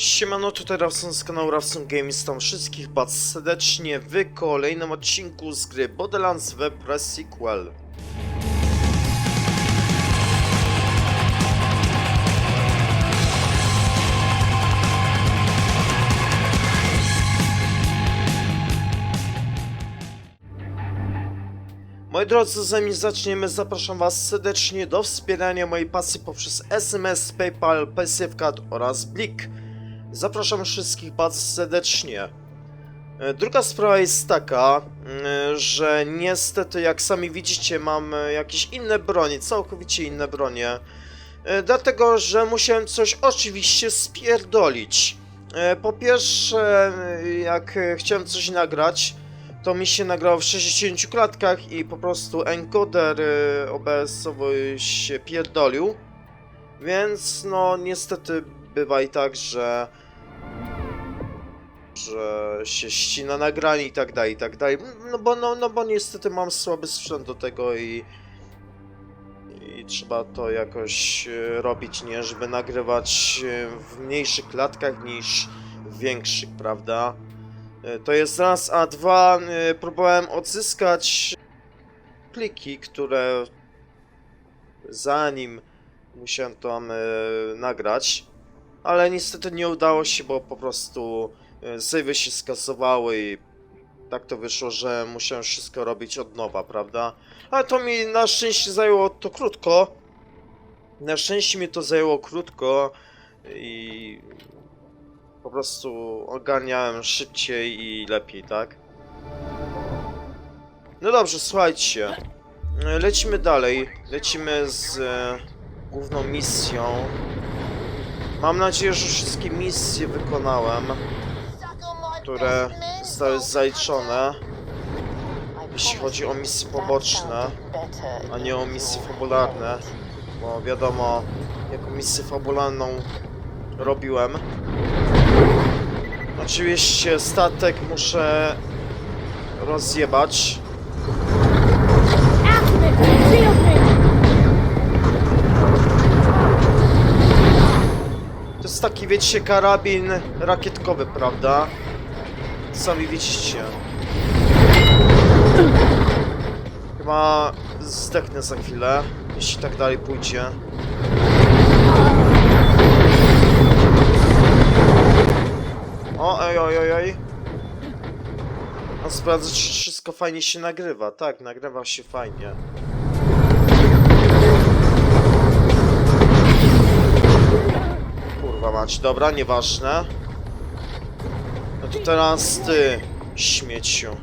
Siemano, tutaj Rawson z kanału Rawson Games, tam wszystkich bardzo serdecznie w kolejnym odcinku z gry Borderlands Web Pre-Sequel. Moi drodzy, zanim zaczniemy, zapraszam Was serdecznie do wspierania mojej pasji poprzez SMS, PayPal, PaySafeCard oraz Blik. Zapraszam wszystkich bardzo serdecznie. E, Druga sprawa jest taka, mm, że niestety, jak sami widzicie, mam e, jakieś inne bronie, całkowicie inne bronie. E, Dlatego, że musiałem coś oczywiście spierdolić. Po pierwsze, jak chciałem coś nagrać, to mi się nagrało w 60 klatkach i po prostu encoder OBS-owy się pierdolił. Więc no niestety bywa i tak, że że się ścina nagranie i tak dalej, i tak dalej. No bo, no, no bo niestety mam słaby sprzęt do tego i i trzeba to jakoś y, robić, nie? Żeby nagrywać y, w mniejszych klatkach niż w większych, prawda? E, To jest raz, a dwa, e, próbowałem odzyskać pliki, które zanim musiałem tam e, nagrać, ale niestety nie udało się, bo po prostu e, savey się skasowały i tak to wyszło, że musiałem wszystko robić od nowa, prawda? Ale to mi na szczęście zajęło to krótko. Na szczęście mi to zajęło krótko i po prostu ogarniałem szybciej i lepiej, tak? No dobrze, słuchajcie. E, Lecimy dalej. Lecimy z e, główną misją. Mam nadzieję, że wszystkie misje wykonałem, które zostały zaliczone, jeśli chodzi o misje poboczne, a nie o misje fabularne, bo wiadomo, jaką misję fabularną robiłem. Oczywiście statek muszę rozjebać. Taki, wiecie, karabin rakietkowy, prawda? Sami widzicie. Chyba zdechnę za chwilę, jeśli tak dalej pójdzie. O, oj, oj, oj, oj. No sprawdzę, czy wszystko fajnie się nagrywa. Tak, nagrywa się fajnie. Mać, dobra, nieważne. No to teraz ty, śmieciu.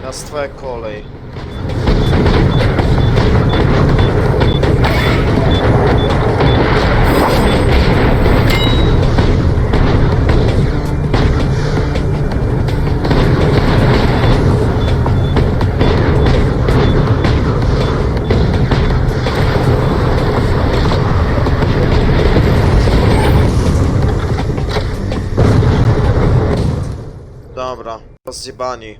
Teraz twoja kolej. Rozjebani.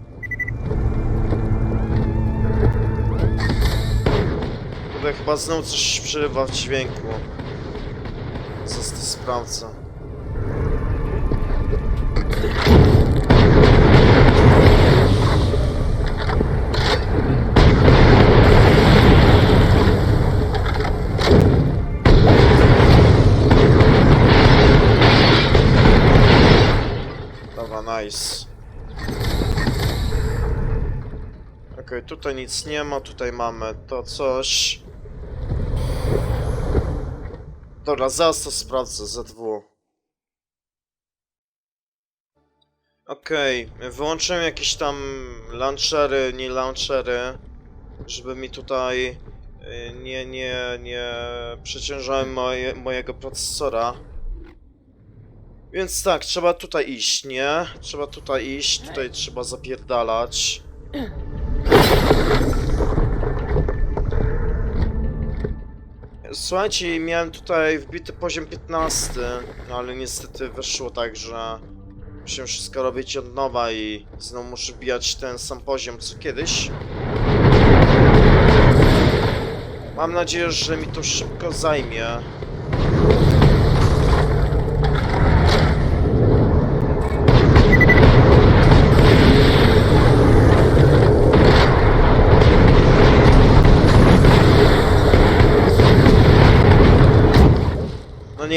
Tutaj chyba znowu coś przerywa w dźwięku. Co to sprawdzę. Dobra, nice. Okej, tutaj nic nie ma, tutaj mamy to coś. Dobra, zaraz to sprawdzę, ZW. Okej, wyłączyłem jakieś tam launchery, nie launchery, żeby mi tutaj y, nie, nie, nie przeciążałem moje, mojego procesora. Więc tak, trzeba tutaj iść, nie? Trzeba tutaj iść, tutaj trzeba zapierdalać. Słuchajcie, miałem tutaj wbity poziom 15, no ale niestety wyszło tak, że muszę wszystko robić od nowa i znowu muszę wbijać ten sam poziom co kiedyś. Mam nadzieję, że mi to szybko zajmie.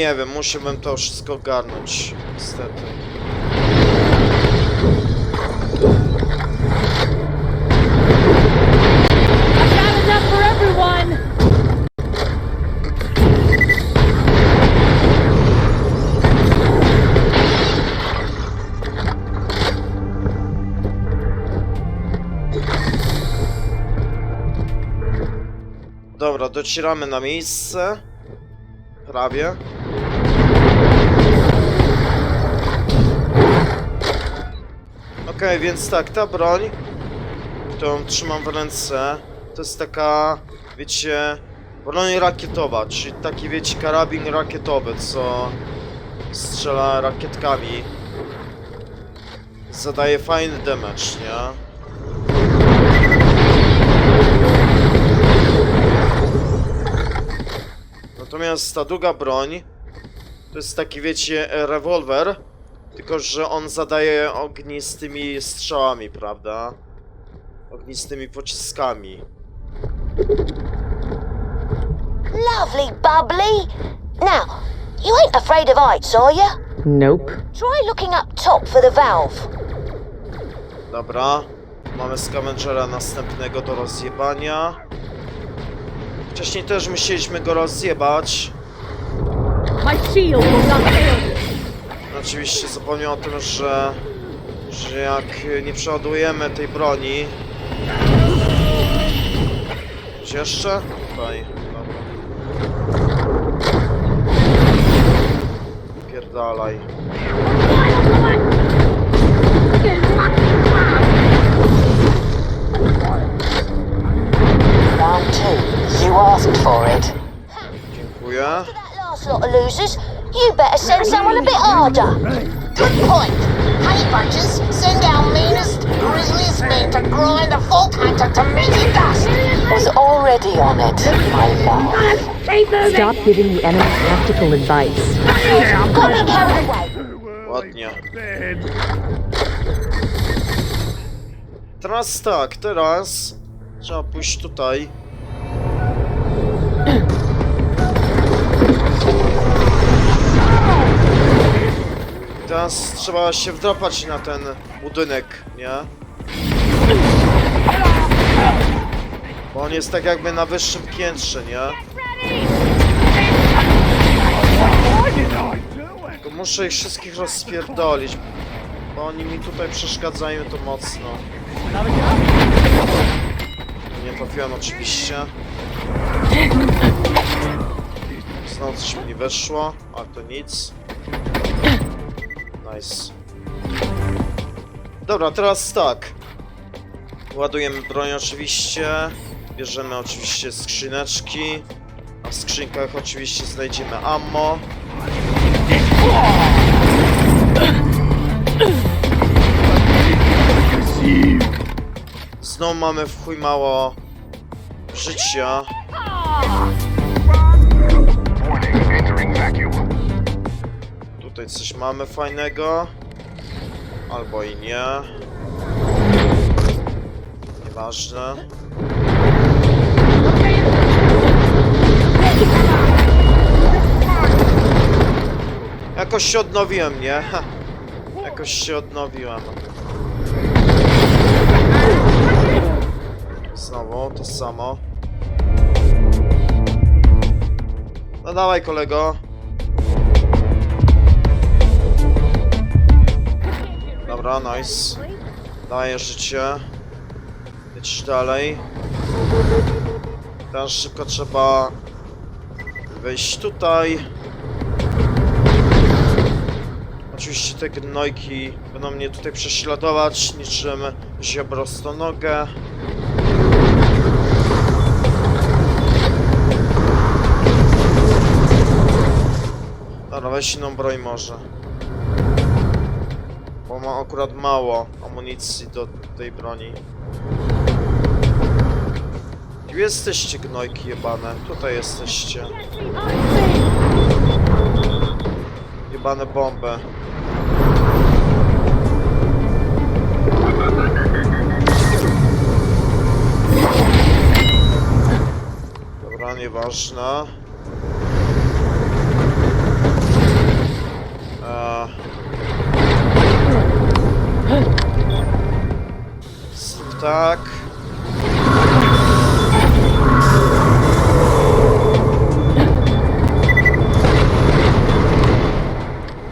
Nie wiem, musiałbym to wszystko ogarnąć, niestety. Dobra, docieramy na miejsce. Prawie. Okej, więc tak, ta broń, którą trzymam w ręce, to jest taka, wiecie, broń rakietowa, czyli taki, wiecie, karabin rakietowy, co strzela rakietkami. Zadaje fajny damage, nie? Natomiast ta druga broń to jest taki, wiecie, rewolwer, tylko że on zadaje ognistymi strzałami, prawda? Ognistymi pociskami. Lovely bubbly. Now, you ain't afraid of heights, are you? Nope. Try looking up top for the valve. Dobra. Mamy Scavengera następnego do rozjebania. Wcześniej też musieliśmy go rozjebać. My shield will not fail you! Oczywiście zapomniałem o tym, że, że jak nie przeładujemy tej broni... Gdzie jeszcze? Tutaj, dobra. Pierdalaj. Round two. You asked for it. Dziękuję. That last lot of losers, you better send someone a bit harder. Good point. Honey bunches, send our meanest, grisliest men to grind the Vault Hunter to meaty dust. Was already on it, my love. Stop giving the enemy tactical advice. Got me carried away. Ładnie. Teraz tak, teraz trzeba pójść tutaj. Teraz trzeba się wdrapać na ten budynek, nie? Bo on jest tak jakby na wyższym piętrze, nie? Tylko muszę ich wszystkich rozpierdolić, bo oni mi tutaj przeszkadzają to mocno. Nie trafiłem oczywiście. Znowu coś mi nie weszło, ale to nic. Nice. Dobra, teraz tak. Ładujemy broń oczywiście. Bierzemy oczywiście skrzyneczki. A w skrzynkach oczywiście znajdziemy ammo. Znowu mamy w chuj mało życia. Tutaj coś mamy fajnego. Albo i nie. Nieważne. Jakoś się odnowiłem, nie? Jakoś się odnowiłem. Znowu to samo. No dawaj kolego. Dobra, nice. Daję życie. Jedź dalej. Teraz szybko trzeba wejść tutaj. Oczywiście te gnojki będą mnie tutaj prześladować niczym ziobrostonogę. Dobra, weź inną broń może. Mam akurat mało amunicji do tej broni. Gdzie jesteście gnojki jebane? Tutaj jesteście. Jebane bomby. Dobra, nieważne. tak.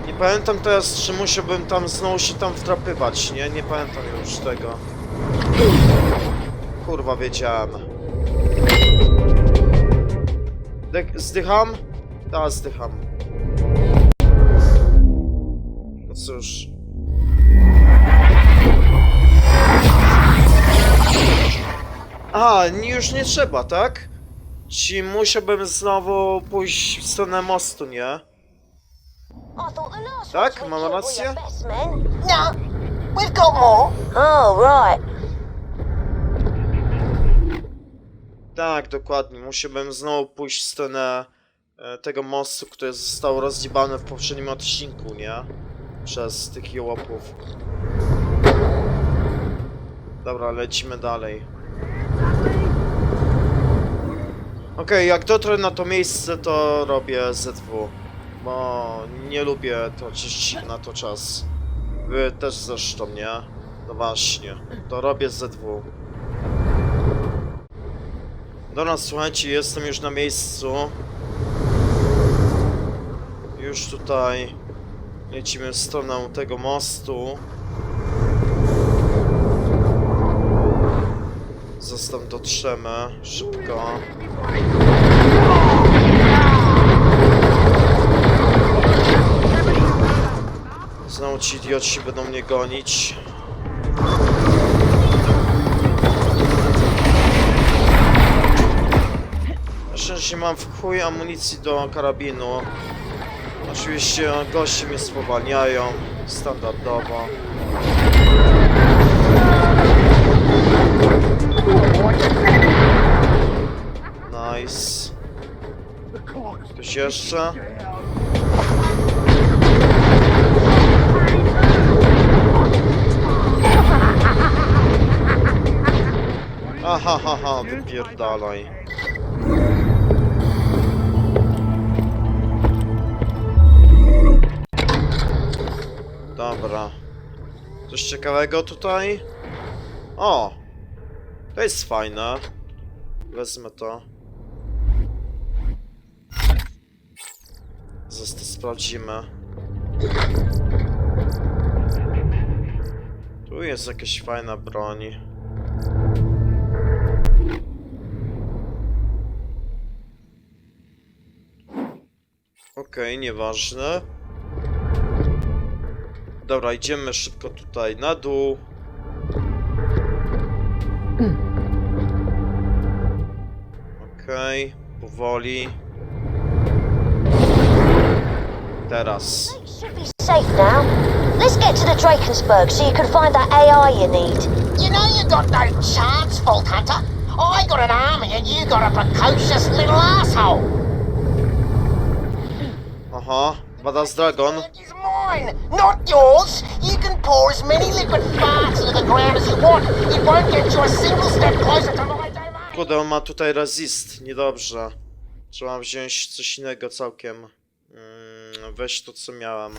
Nie pamiętam teraz, czy musiałbym tam znowu się tam wtrapywać, nie? Nie pamiętam już tego. Kurwa, wiedziałem. De zdycham? Da, zdycham. No cóż. A, nie- już nie trzeba, tak? Ci musiałbym znowu pójść w stronę mostu, nie? Tak, mam rację? No, we've got more. Oh, right. Tak, dokładnie. Musiałbym znowu pójść w stronę e, tego mostu, który został rozdzibany w poprzednim odcinku, nie? Przez tych jołopów. Dobra, lecimy dalej. Okej, jak dotrę na to miejsce, to robię ZW. Bo nie lubię tracić na to czas. Wy też zresztą, nie? No właśnie, to robię ZW. Dobra, słuchajcie, jestem już na miejscu. Już tutaj lecimy w stronę tego mostu. Zostaw dotrzemy szybko. Znowu ci idioci będą mnie gonić. Szczęście mam w chuj amunicji do karabinu. Oczywiście goście mnie spowalniają, standardowo. Nice. Ktoś jeszcze? Aha, ha, ha, wypierdalaj. Dobra. Coś ciekawego tutaj? O! To jest fajne. Wezmę to. To sprawdzimy. Tu jest jakaś fajna broń. Okej, nieważne. Dobra, idziemy szybko tutaj na dół. Okej, powoli. Teraz. Should be safe now. Let's get to the Drakensburg so you can find that AI you need. You know you got no chance, Fault Hunter. I got an army and you got a precocious little asshole. Aha, badass dragon. Mine, not yours. You can pour as many liquid farts into the ground as you want. It won't get you a single step closer to my domain. Kurde, on ma tutaj resist, niedobrze. Trzeba wziąć coś innego całkiem. Mm, weź to, co miałem.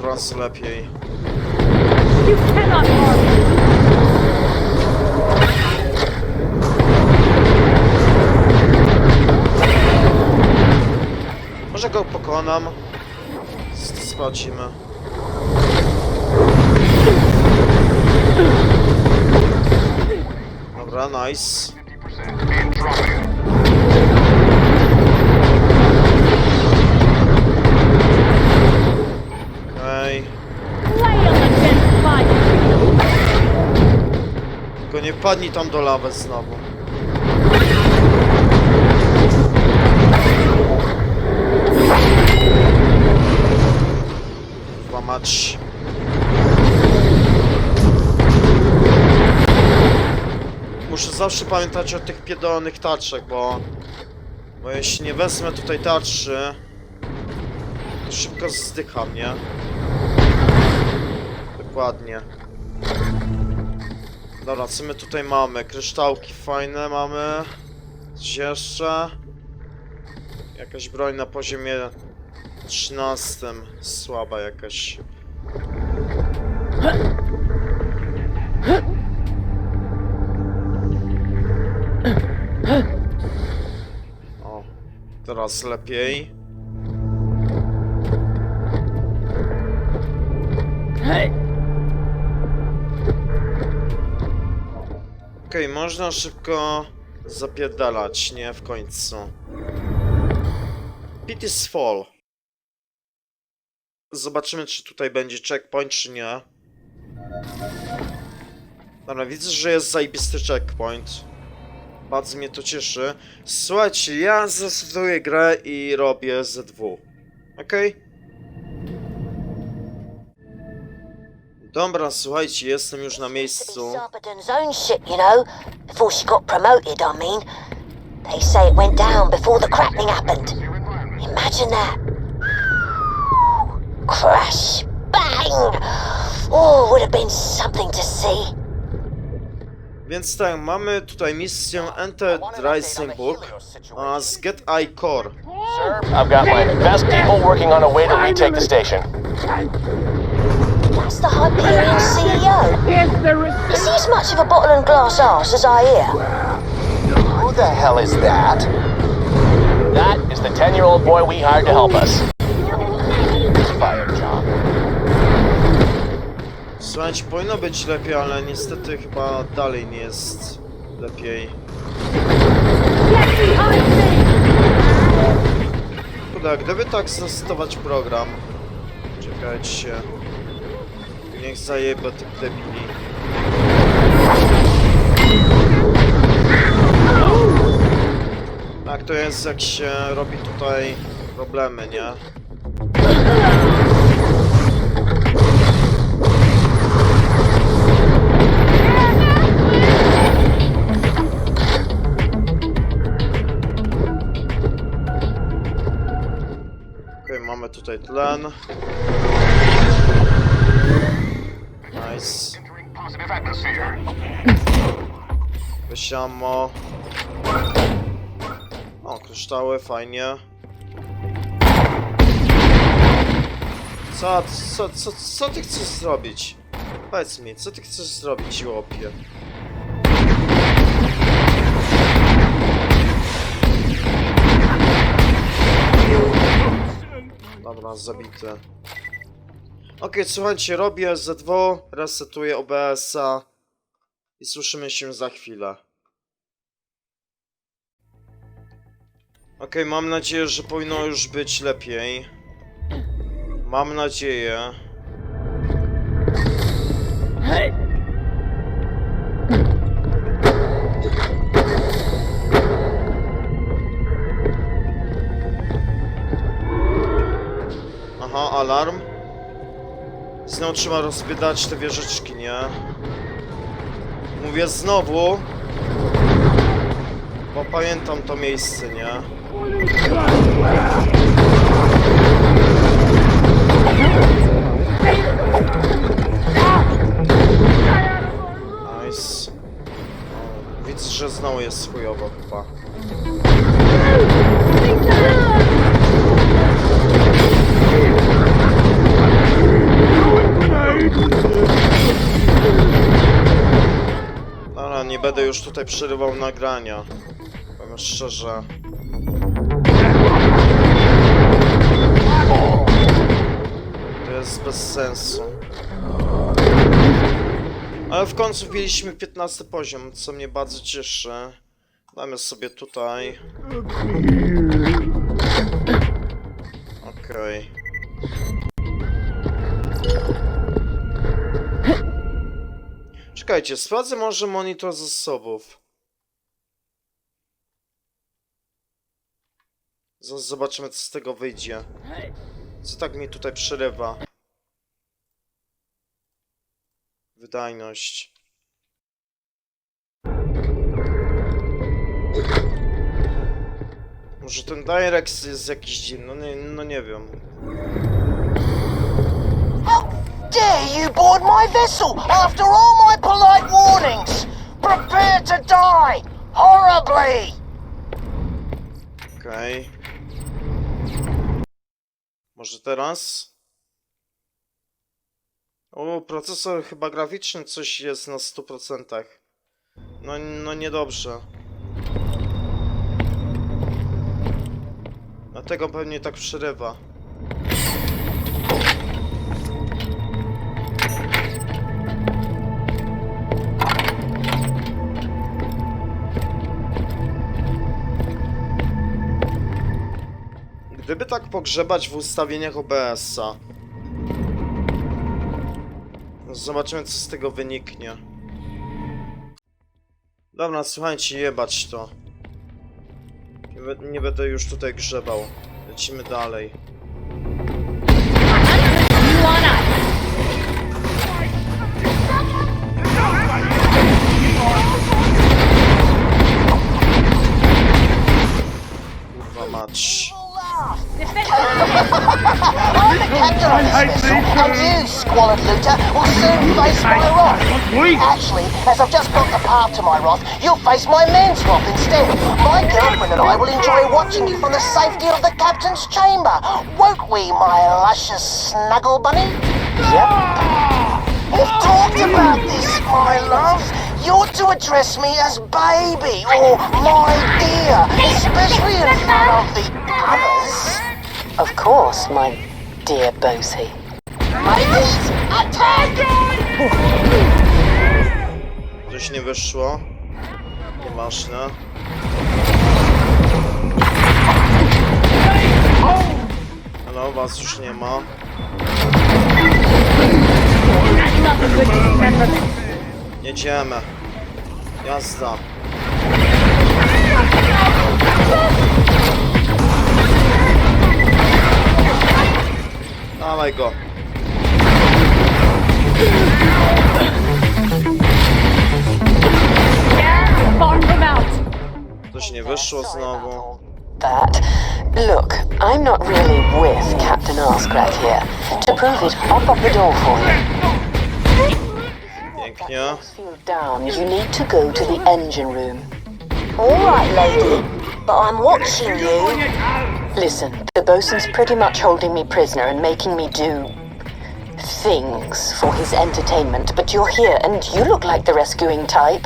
Trans lepiej. You cannot harm me. Może go pokonam. S- Sprawdzimy. Dobra, nice. 50% and dropping. Okej. Nie padnij tam do lawy znowu. Kurwa Muszę zawsze pamiętać o tych pierdolonych tarczach, bo... Bo jeśli nie wezmę tutaj tarczy... To szybko zdycham, nie? Dokładnie. Dobra, co my tutaj mamy? Kryształki fajne mamy. Coś jeszcze? Jakaś broń na poziomie 13. Słaba jakaś. O, Teraz lepiej. Okej, można szybko zapierdalać, nie? W końcu. Pit is fall. Zobaczymy, czy tutaj będzie checkpoint, czy nie. Dobra, widzę, że jest zajebisty checkpoint. Bardzo mnie to cieszy. Słuchajcie, ja zastosuję grę i robię Z2. Okej? Dobra, słuchajcie, jestem już na miejscu. They say it went down before the crackling happened. Imagine that. Crash. Bang! Oh, would have been something to see. Więc tak, mamy tutaj misję Enter Dreisenburg a z Get Eye Core. Sir, I've got my best people working on a way to retake the station. That's the Hyperion CEO. Is he as much of a bottle and glass ass as I hear? Who the hell is that? That is the 10-year-old boy we hired to help us. Słuchajcie, powinno być lepiej, ale niestety chyba dalej nie jest lepiej. Kurde, gdyby tak zastosować program... Czekajcie. Niech zajebę tych debili. Tak to jest, jak się robi tutaj problemy, nie? Tutaj tlen. Nice. Wysiamo. O, kryształy, fajnie. Co, co, co, co ty chcesz zrobić? Powiedz mi, co ty chcesz zrobić, łopie? Dobra, zabity. Okej, słuchajcie, robię Z2, resetuję OBS-a i słyszymy się za chwilę. Okej, mam nadzieję, że powinno już być lepiej. Mam nadzieję. Aha, alarm. Znowu trzeba rozbiedać te wieżyczki, nie? Mówię znowu. Bo pamiętam to miejsce, nie? Nice. Widzę, że znowu jest chujowo chyba. Będę już tutaj przerywał nagrania. Powiem szczerze. To jest bez sensu. Ale w końcu wbiliśmy 15 poziom, co mnie bardzo cieszy. Damy sobie tutaj. Okej. Czekajcie, sprawdzę może monitor zasobów. Zobaczymy, co z tego wyjdzie. Co tak mi tutaj przerywa? Wydajność. Może ten Direct jest jakiś dziwny, no nie, no nie wiem. Dare you board my vessel after all my polite warnings? Prepare to die horribly! Okej. Może teraz? O, procesor chyba graficzny coś jest na 100%. No, no niedobrze. Dlatego pewnie tak przerywa. Gdyby tak pogrzebać w ustawieniach OBS-a. Zobaczymy co z tego wyniknie. Dobra, słuchajcie, jebać to. Nie, będę już tutaj grzebał. Lecimy dalej. Kurwa mać. And you, squalid looter, will soon face my wrath. Actually, as I've just got the path to my wrath, you'll face my men's wrath instead. My girlfriend and I will enjoy watching you from the safety of the captain's chamber. Won't we, my luscious snuggle bunny? Yep. We've talked about this, my love. You're to address me as baby or my dear, especially in front of the others. Of course, my dear Bosie. Coś nie wyszło. Nieważne. Halo, was już nie ma. Jedziemy. Jazda. Dawaj go. Far from out. Coś nie wyszło znowu. That. Look, I'm not really with Captain Arscrack here. To prove it, I'll pop the door for you. Pięknie. Down, you need to go to the engine room. All right, lady, but I'm watching you. Listen, the bosun's pretty much holding me prisoner and making me do things for his entertainment, but you're here and you look like the rescuing type.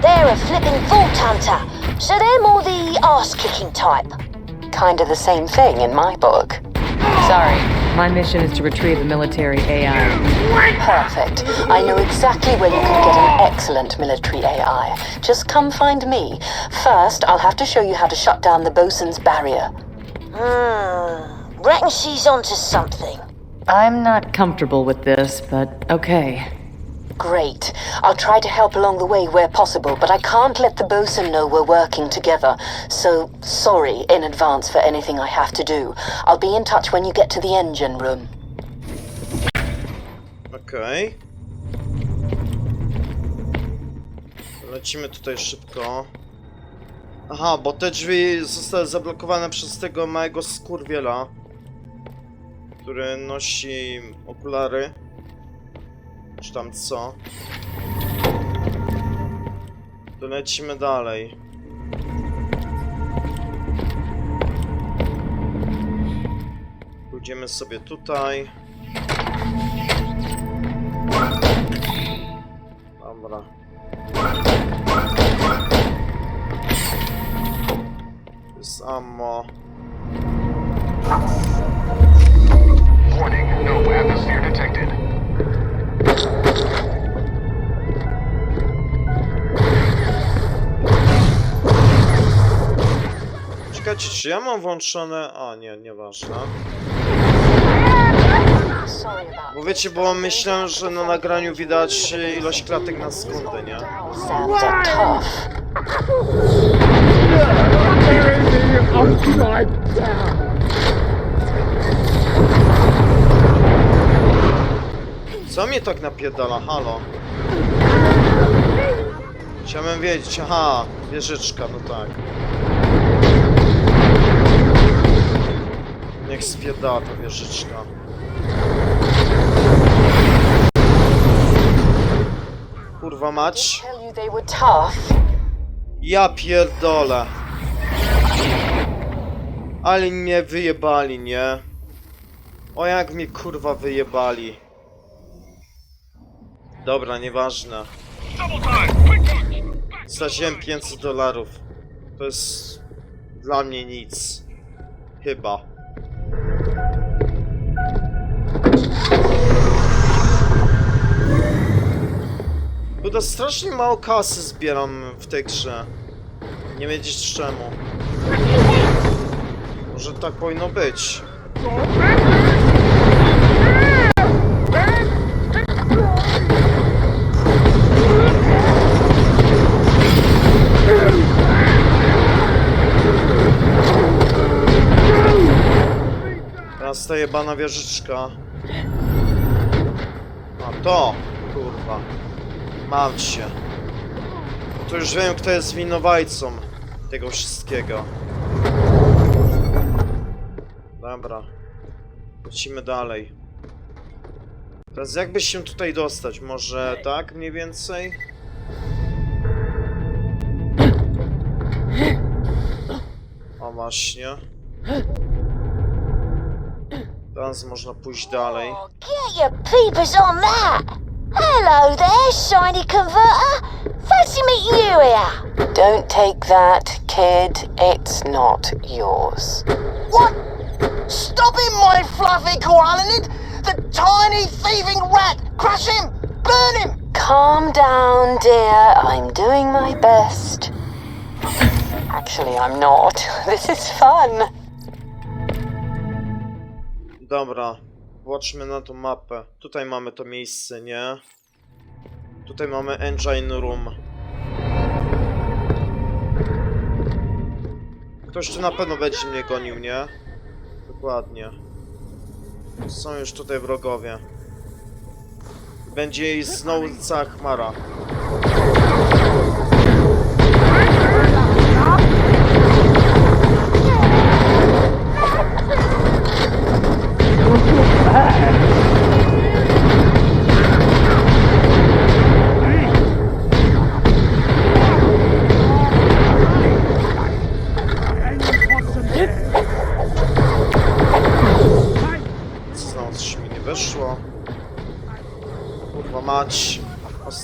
They're a flipping vault hunter, so they're more the ass-kicking type. Kind of the same thing in my book. Sorry. My mission is to retrieve a military AI. Perfect. I know exactly where you can get an excellent military AI. Just come find me. First, I'll have to show you how to shut down the bosun's barrier. Hmm. Reckon she's onto something. I'm not comfortable with this, but okay. Great. I'll try to help along the way where possible, but I can't let the bosun know we're working together. So, sorry in advance for anything I have to do. I'll be in touch when you get to the engine room. Okej. Lecimy tutaj szybko. Aha, bo te drzwi zostały zablokowane przez tego małego skurwiela, który nosi okulary. Czy tam co? To lecimy dalej. Pójdziemy sobie tutaj. Dobra. Jest ammo. Czy ja mam włączone... A, nie, nieważne. Bo wiecie, bo myślałem, że na nagraniu widać ilość klatek na sekundę, nie? Co mnie tak napierdala? Halo? Chciałem wiedzieć, aha, wieżyczka, no tak. Niech spierdala ta wieżyczka. Kurwa mać. Ja pierdolę. Ale mnie wyjebali, nie? O jak mnie kurwa wyjebali. Dobra, nieważne. Straciłem 500 dolarów. To jest dla mnie nic. Chyba. Kurde, strasznie mało kasy zbieram w tej grze. Nie wiedzieć czemu. Może tak powinno być. Teraz ta jebana wieżyczka. A to! Kurwa. Mam cię. To już wiem, kto jest winowajcą tego wszystkiego. Dobra. Lecimy dalej. Teraz jakby się tutaj dostać? Może tak mniej więcej? O właśnie. Teraz można pójść dalej. Get your peepers on that! Hello there, shiny converter! Fancy meeting you here! Don't take that, kid. It's not yours. What? Stop him, my fluffy koalanid! The tiny thieving rat! Crush him! Burn him! Calm down, dear. I'm doing my best. Actually, I'm not. This is fun. Dobra, patrzmy na tą mapę. Tutaj mamy to miejsce, nie? Tutaj mamy Engine Room. Ktoś tu na pewno będzie mnie gonił, nie? Dokładnie. Są już tutaj wrogowie. Będzie jej znowu cała chmara.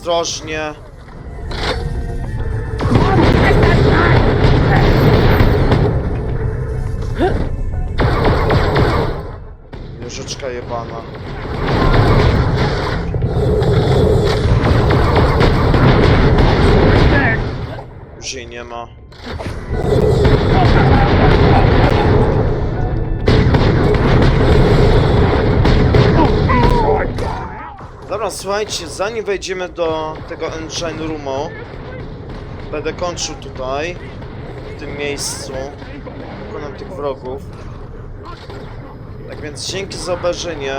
Ostrożnie. Wieżyczka jebana. Już jej nie ma. Dobra, słuchajcie, zanim wejdziemy do tego Engine Roomu, będę kończył tutaj, w tym miejscu. Pokonam tych wrogów. Tak więc dzięki za obejrzenie.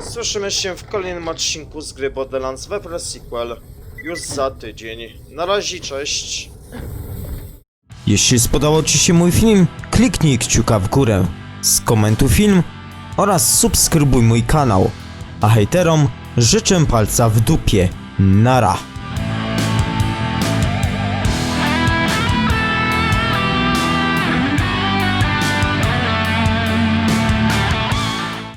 Słyszymy się w kolejnym odcinku z gry Borderlands we Sequel już za tydzień. Na razie, cześć. Jeśli spodobał Ci się mój film, kliknij kciuka w górę, skomentuj film oraz subskrybuj mój kanał. A hejterom życzę palca w dupie. Nara.